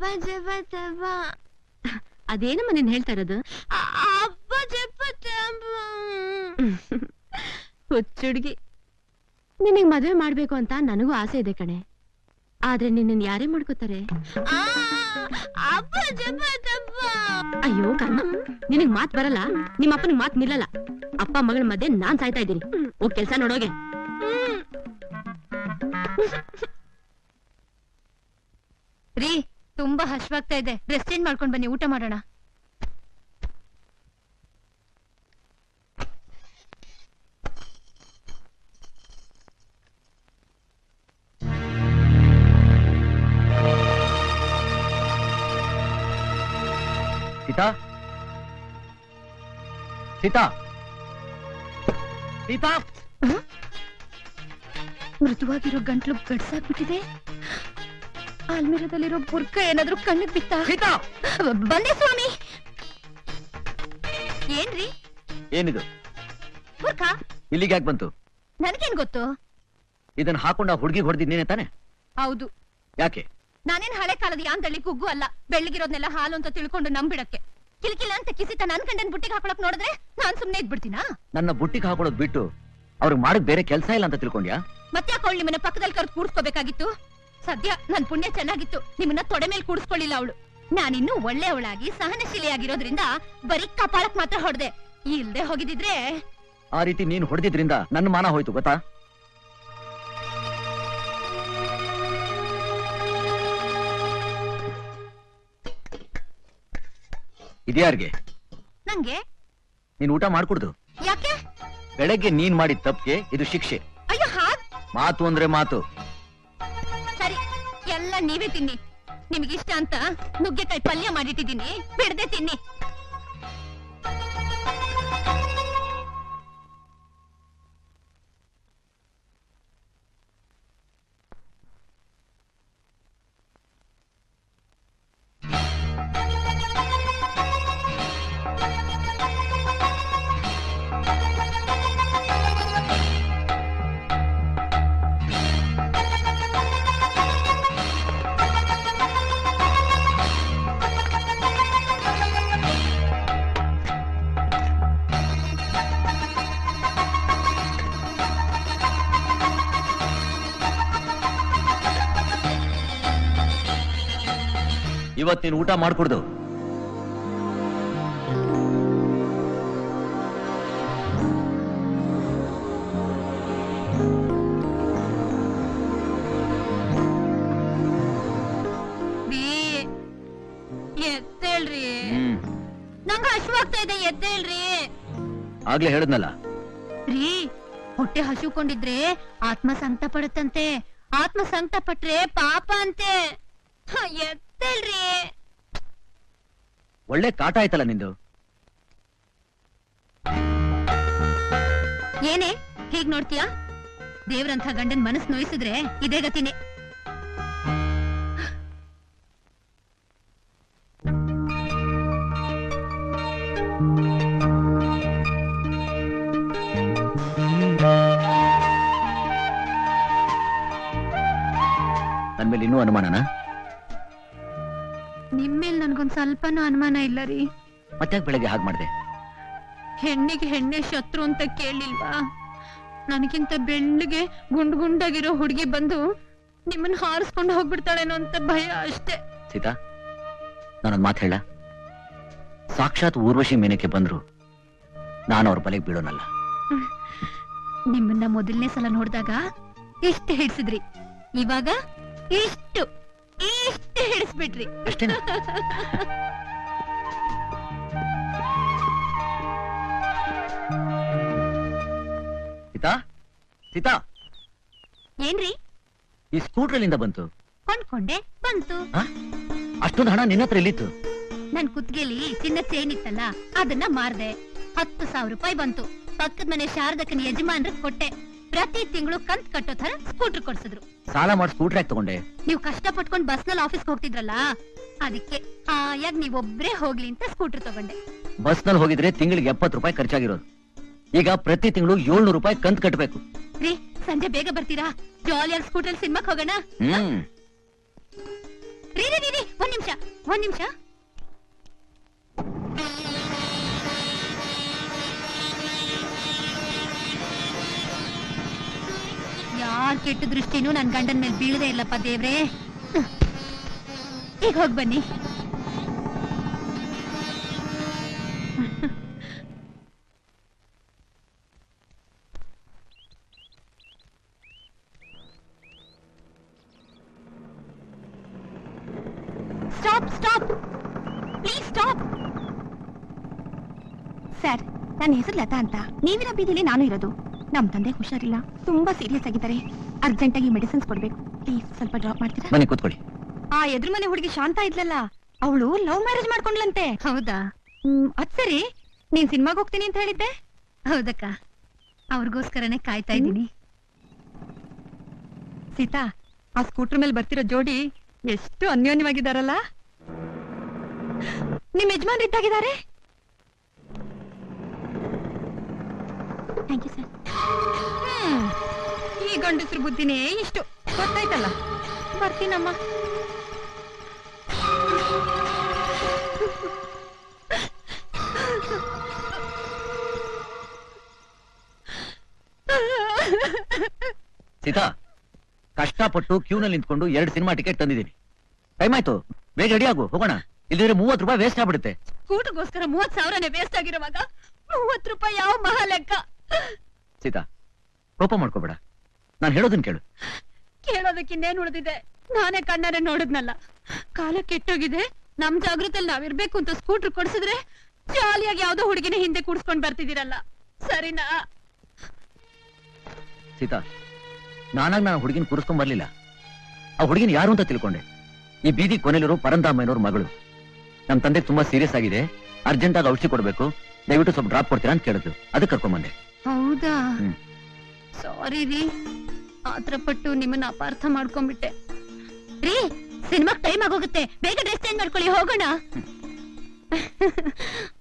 ಅಬ್ಬ ಜಬ್ಬ ಅದೇನಮ್ಮ ನೀನ್ ಹೇಳ್ತಾ ಇರೋದು? ಅಬ್ಬ ಜಪ ತಬ ಹುಚ್ಚುಡ್ಗಿ. ನಿನಗ್ ಮದ್ವೆ ಮಾಡ್ಬೇಕು ಅಂತ ನನಗೂ ಆಸೆ ಇದೆ ಕಣೆ. ಆದ್ರೆ ನಿನ್ನ ಯಾರೇ ಮಾಡ್ಕೋತಾರೆ? ಅಬ್ಬ ಅಯ್ಯೋ ಕರ್ಮ. ನಿನಗ್ ಮಾತ್ ಬರಲ್ಲ. ನಿಮ್ಮ ಅಪ್ಪನಿಗೆ ಮಾತ್ ನಿಲ್ಲಲ್ಲ. ಅಪ್ಪ ಮಗಳ ಮಧ್ಯೆ ನಾನ್ ಸಾಯ್ತಾ ಇದ್ದೀನಿ. ಓ ಕೆಲ್ಸ ನೋಡೋಗೆ. ರೀ ತುಂಬಾ ಹಶ್ವಾಗ್ತಾ ಇದೆ. ಡ್ರೆಸ್ ಚೇಂಜ್ ಮಾಡ್ಕೊಂಡು ಬನ್ನಿ? ಊಟ ಮಾಡೋಣ. ಸೀತಾ? ಸೀತಾ? ಸೀತಾ? ಮೃದುವಾಗಿರೋ ಗಂಟ್ಲು ಗಡ್ಸಾಕ್ಬಿಟ್ಟಿದೆ. ಆಲ್ಮಿರದಲ್ಲಿರೋ ಬುರ್ಕ ಏನಾದ್ರೂ ಕಣ್ಣಿಗೆ ಬಿತ್ತ? ಸೀತಾ ಬಂದೆ ಸ್ವಾಮಿ! ಏನ್ರಿ? ಏನಿದು? ಬುರ್ಕ ಇಲ್ಲಿಗೆ ಯಾಕೆ ಬಂತು? ನನಗೇನ್ ಗೊತ್ತು? ಇದನ್ನ ಹಾಕೊಂಡ ಹುಡುಗಿ ಹೊಡೆದಿದ್ ನೀನೆ ತಾನೆ? ಹೌದು. ಯಾಕೆ? ನಾನೇನ್ ಹಳೆ ಕಾಲದ ಯಾನ್ ತಳ್ಳಿ ಕುಗ್ಗು ಅಲ್ಲ ಬೆಳ್ಳಿಗಿರೋದ್ನೆಲ್ಲ ಹಾಲು ಅಂತ ತಿಳ್ಕೊಂಡು ನಂಬಿಡಕ್ಕೆ. ಕಿಲ್ಕಿಲ್ಲ ಅಂತ ಕಿಸಿತ ನನ್ ಕಂಡನ್ ಬುಟ್ಟಿಗೆ ಹಾಕೊಳಕ್ ನೋಡಿದ್ರೆ ನಾನ್ ಸುಮ್ನೆ ಇದ್ಬಿಡ್ತೀನಾ? ನನ್ನ ಬುಟ್ಟಿಗೆ ಹಾಕೊಳೋದ್ ಬಿಟ್ಟು ಅವ್ರಿಗೆ ಮಾಡಕ್ ಬೇರೆ ಕೆಲಸ ಇಲ್ಲ ಅಂತ ತಿಳ್ಕೊಂಡ್ಯಾ? ಮತ್ತ್ಯಾಕೆ ಅವಳು ನಿಮ್ಮನ್ನ ಪಕ್ಕದಲ್ಲಿ ಕರೆದು ಕೂಡ್ಸ್ಕೋಬೇಕಾಗಿತ್ತು? ಸದ್ಯ ನನ್ ಪುಣ್ಯ ಚೆನ್ನಾಗಿತ್ತು. ನಿಮ್ಮನ್ನ ತೊಡೆ ಮೇಲೆ ಕೂಡಿಸ್ಕೊಳ್ಳಿಲ್ಲ ಅವಳು. ನಾನಿನ್ನೂ ಒಳ್ಳೆಯವಳಾಗಿ ಸಹನಶೀಲಿಯಾಗಿರೋದ್ರಿಂದ ಬರೀ ಕಪಾಳಕ್ ಮಾತ್ರ ಹೊಡೆದೆ. ಇಲ್ದೆ ಹೋಗಿದಿದ್ರೆ ಆ ರೀತಿ ನೀನ್ ಹೊಡೆದಿದ್ರಿಂದ ನನ್ನ ಮಾನ ಹೋಯ್ತು ಗೊತ್ತಾ? ಇದ್ಯಾರ್ಗೆ? ನಂಗೆ? ನೀನ್ ಊಟ ಮಾಡ್ಕೊಡ್ದು. ಯಾಕೆ? ಬೆಳಗ್ಗೆ ನೀನ್ ಮಾಡಿದ ತಪ್ಪಿಗೆ ಇದು ಶಿಕ್ಷೆ. ಅಯ್ಯೋ ಹಾಗ್ ಮಾತು ಅಂದ್ರೆ ಮಾತು. ನೀವೇ ತಿನ್ನಿ. ನಿಮ್ಗಿಷ್ಟ ಅಂತ ನುಗ್ಗೆಕಾಯಿ ಪಲ್ಯ ಮಾಡಿಟ್ಟಿದ್ದೀನಿ. ಬಿಡದೆ ತಿನ್ನಿ. ಇವತ್ ನೀನು ಊಟ ಮಾಡ್ಕೊಡ್ದು. ಹ್ಮ್. ನಂಗ ಹಶ್ವಾಗ್ತಾ ಇದೆ ಎದ್ದೇಳ್ರಿ. ಆಗ್ಲೇ ಹೇಳದ್ನಲ್ಲ. ರೀ ಹೊಟ್ಟೆ ಹಸುಕೊಂಡಿದ್ರೆ ಆತ್ಮ ಸಂಕಟ ಪಡುತ್ತಂತೆ. ಆತ್ಮ ಸಂಕಟ ಪಟ್ರೆ ಪಾಪ ಅಂತೆ. ಹ, ಎದ್ದೇಳ್ರಿ ಒಳ್ಳೆ ಕಾಟ ಆಯ್ತಲ್ಲ ನಿಂದು? ಏನೇ ಹೇಗ್ ನೋಡ್ತೀಯಾ? ದೇವ್ರಂಥ ಗಂಡನ್ ಮನಸ್ ನೋಯಿಸಿದ್ರೆ ಇದೇ ಗತಿನೇ. ನನ್ ಮೇಲೆ ಇನ್ನೂ ಅನುಮಾನನಾ? ನನ್ಗೊಂದ್ ಸ್ವಲ್ಪನೂ ಅನುಮಾನ ಇಲ್ಲ ರೀ. ಮತ್ತೆ ಬೆಳಗ್ಗೆ ಹಾಗೆ ಮಾಡಿದೆ? ಹೆಣ್ಣಿಗೆ ಹೆಣ್ಣೆ ಶತ್ರು ಅಂತ ಕೇಳಿಲ್ವಾ? ನನಗಿಂತ ಬೆಳ್ಳಿಗೆ ಗುಂಡ್ ಗುಂಡಾಗಿರೋ ಹುಡುಗಿ ಬಂದು ನಿಮ್ಮನ್ನ ಹಾರಿಸ್ಕೊಂಡು ಹೋಗ್ಬಿಡ್ತಾಳೇನೋ ಅಂತ ಭಯ ಅಷ್ಟೇ. ಸೀತಾ ನಾನೊಂದ್ ಮಾತು ಹೇಳ. ಸಾಕ್ಷಾತ್ ಊರ್ವಶಿ ಮೇನಕ್ಕೆ ಬಂದ್ರು ನಾನು ಅವ್ರ ಬಲೆಗೆ ಬೀಳೋನಲ್ಲ. ನಿಮ್ಮನ್ನ ಮೊದಲನೇ ಸಲ ನೋಡಿದಾಗ ಇಷ್ಟು ಹಿಡ್ಸಿದ್ರಿ. ಇವಾಗ ಇಷ್ಟು ಇಷ್ಟು. ಹಿಡಿಸ್ಬಿಟ್ರಿ ಅಷ್ಟೇನಾ? ಸೀತಾ ಸೀತಾ. ಏನ್ರಿ? ಈ ಸ್ಕೂಟ್ರಲ್ಲಿಂದ ಬಂತು. ಕೊಂಡ್ಕೊಂಡೆ ಬಂತು. ಅಷ್ಟೊಂದು ಹಣ ನಿನ್ನ ಹತ್ರ ಎಲ್ಲಿತ್ತು? ನನ್ ಕುತ್ತಿಗೆಲಿ ಚಿನ್ನ ಚೈನ್ ಇತ್ತಲ್ಲ ಅದನ್ನ ಮಾರ್ದೆ. ಹತ್ತು ಸಾವಿರ ರೂಪಾಯಿ ಬಂತು. ಪಕ್ಕದ ಮನೆ ಶಾರದಕ್ಕನ ಯಜಮಾನ್ರಿಗೆ ಕೊಟ್ಟೆ. ಪ್ರತಿ ತಿಂಗಳು ಕಂತ್ ಕಟ್ಟೋ ತರ ಸ್ಕೂಟರ್ ಕೊಡ್ಸಿದ್ರು. ಸಾಲ ಮಾಡಿ ಸ್ಕೂಟ್ರ್ ಯಾಕೆ ತಗೊಂಡೆ. ನೀವು ಕಷ್ಟ ಪಟ್ಕೊಂಡ್ ಬಸ್ನಲ್ಲಿ ಆಫೀಸ್ ಹೋಗ್ತಿದ್ರಲ್ಲ? ಅದಕ್ಕೆ ಹಾಯಾಗ್ ನೀವೊಬ್ರೇ ಹೋಗ್ಲಿ ಅಂತ ಸ್ಕೂಟರ್ ತಗೊಂಡೆ. ಬಸ್ನಲ್ಲಿ ಹೋಗಿದ್ರೆ ತಿಂಗಳಿಗೆ ಎಪ್ಪತ್ತು ರೂಪಾಯಿ ಖರ್ಚಾಗಿರೋದು. ಈಗ ಪ್ರತಿ ತಿಂಗಳು ಏಳ್ನೂರು ರೂಪಾಯಿ ಕಂತ್ ಕಟ್ಟಬೇಕು ರೀ ಸಂಜೆ ಬೇಗ ಬರ್ತೀರಾ? ಜಾಲಿಯಾಗಿ ಸ್ಕೂಟರ್ ಸಿನಿಮಾಕ್ ಹೋಗೋಣ? ಹ್ಮ್. ರೀ ರೀ ರೀ, ರೀ ಒಂದ್ ನಿಮಿಷ ಒಂದ್ ನಿಮಿಷ. ಯಾರ್ ಕೆಟ್ಟ ದೃಷ್ಟಿನೂ ನನ್ ಗಂಡನ್ ಮೇಲೆ ಬೀಳದೆ ಇಲ್ಲಪ್ಪ ದೇವ್ರೇ. ಈಗ ಹೋಗ್ ಬನ್ನಿ. Stop stop. Please stop. Sir, ನನ್ನ ಹೆಸರು ಲತಾ ಅಂತ. ನೀವಿನ ಬೀದಿಲಿ ನಾನು ಇರೋದು. ನಮ್ ತಂದೆ ಹುಷಾರಿಲ್ಲ. ತುಂಬಾ ಸೀರಿಯಸ್ ಆಗಿದ್ದಾರೆ. ಅರ್ಜೆಂಟ್ ಆಗಿ ಮೆಡಿಸಿನ್ಸ್ ಕೊಡ್ಬೇಕು. ಪ್ಲೀಸ್ ಸ್ವಲ್ಪ ಡ್ರಾಪ್ ಮಾಡ್ತೀರಾ? ಮನೆ ಕೂತ್ಕೊಳ್ಳಿ. ಆ ಎದುರು ಮನೆ ಹುಡುಗಿ ಶಾಂತ ಇದ್ಲಲ್ಲ ಅವಳು ಲವ್ ಮ್ಯಾರೇಜ್ ಮಾಡ್ಕೊಂಡ್ಲಂತೆ ಹೌದಾ? ಅದ್ ಸರಿ. ನೀನ್ ಸಿನಿಮಾಗ್ ಹೋಗ್ತೀನಿ ಅಂತ ಹೇಳಿದ್ದೆ. ಹೌದಕ್ಕ. ಅವ್ರಿಗೋಸ್ಕರನೇ ಕಾಯ್ತಾ ಇದ್ದೀನಿ. ಸೀತಾ ಆ ಸ್ಕೂಟರ್ ಮೇಲೆ ಬರ್ತಿರೋ ಜೋಡಿ ಎಷ್ಟು ಅನ್ಯೋನ್ಯವಾಗಿದ್ದಾರಲ್ಲ? ನಿಮ್ ಯಜಮಾನ್ ಇದ್ದಾಗಿದ್ದಾರೆ? ಥ್ಯಾಂಕ್ ಯು ಸರ್ ಈ ಗಂಡಸ್ರ ಬುದ್ಧಿನೇ ಇಷ್ಟು. ಗೊತ್ತಾಯ್ತಲ್ಲ? ಬರ್ತೀನಮ್ಮ. ಸೀತಾ ಕಷ್ಟಪಟ್ಟು ಕ್ಯೂನಲ್ಲಿ ನಿಂತ್ಕೊಂಡು ಎರಡು ಸಿನಿಮಾ ಟಿಕೆಟ್ ತಂದಿದ್ದೀನಿ. ಟೈಮ್ ಆಯ್ತು. ಬೇಗ ರೆಡಿ ಆಗು. ಹೋಗೋಣ. ಇಲ್ಲಿದ್ರೆ ಮೂವತ್ತು ರೂಪಾಯಿ ವೇಸ್ಟ್ ಆಗ್ಬಿಡುತ್ತೆ. ಸ್ಕೂಟರ್ಗೋಸ್ಕರ ಮೂವತ್ ಸಾವಿರನೇ ವೇಸ್ಟ್ ಆಗಿರುವಾಗ ಮೂವತ್ತು ರೂಪಾಯಿ ಯಾವ ಮಹಾ ಲೆಕ್ಕ ಸೀತಾ ಕೋಪ ಮಾಡ್ಕೋಬೇಡ. ನಾನು ಹೇಳೋದನ್ನ ಕೇಳು. ಕೇಳೋದಕ್ಕೆ ಇನ್ನೇನ್ ಉಳಿದಿದೆ? ನಾನೇ ಕಣ್ಣಾರೆ ನೋಡಿದ್ನಲ್ಲ. ಕಾಲ ಕೆಟ್ಟೋಗಿದೆ. ನಮ್ ಜಾಗೃತಲ್ಲಿ ನಾವಿರ್ಬೇಕು ಅಂತ ಸ್ಕೂಟರ್ ಕೊಡ್ಸಿದ್ರೆ ಜಾಲಿಯಾಗಿ ಯಾವ್ದೋ ಹುಡುಗಿನ ಹಿಂದೆ ಕೂಡ್ಸ್ಕೊಂಡ್ ಬರ್ತಿದ್ದೀರಲ್ಲ. ಸರಿನಾ? ಸೀತಾ ನಾನಾಗ್ ನಾನು ಹುಡುಗಿನ ಕೂರಿಸ್ಕೊಂಡ್ ಬರ್ಲಿಲ್ಲ. ಆ ಹುಡುಗಿನ ಯಾರು ಅಂತ ತಿಳ್ಕೊಂಡೆ. ಈ ಬೀದಿ ಕೊನೆಲಿರೋ ಪರಂಧಾಮಯ್ಯನವ್ರ ಮಗಳು. ನಮ್ ತಂದೆ ತುಂಬಾ ಸೀರಿಯಸ್ ಆಗಿದೆ. ಅರ್ಜೆಂಟ್ ಆಗಿ ಔಷಧಿ ಕೊಡ್ಬೇಕು. ದಯವಿಟ್ಟು ಸ್ವಲ್ಪ ಡ್ರಾಪ್ ಕೊಡ್ತೀರಾ ಅಂತ ಕೇಳಿದ್ರು ಅದಕ್ಕೆ ಕರ್ಕೊಂಡ್ ಹೌದಾ? ಹ್ಮ್. ಸಾರಿ ರೀ. ಆತರ ಪಟ್ಟು ನಿಮ್ಮನ್ನ ಅಪಾರ್ಥ ಮಾಡ್ಕೊಂಡ್ಬಿಟ್ಟೆ. ರೀ ಸಿನಿಮಾ ಟೈಮ್ ಆಗೋಗುತ್ತೆ. ಬೇಗ ಡ್ರೆಸ್ ಚೇಂಜ್ ಮಾಡ್ಕೊಳ್ಳಿ ಹೋಗೋಣ.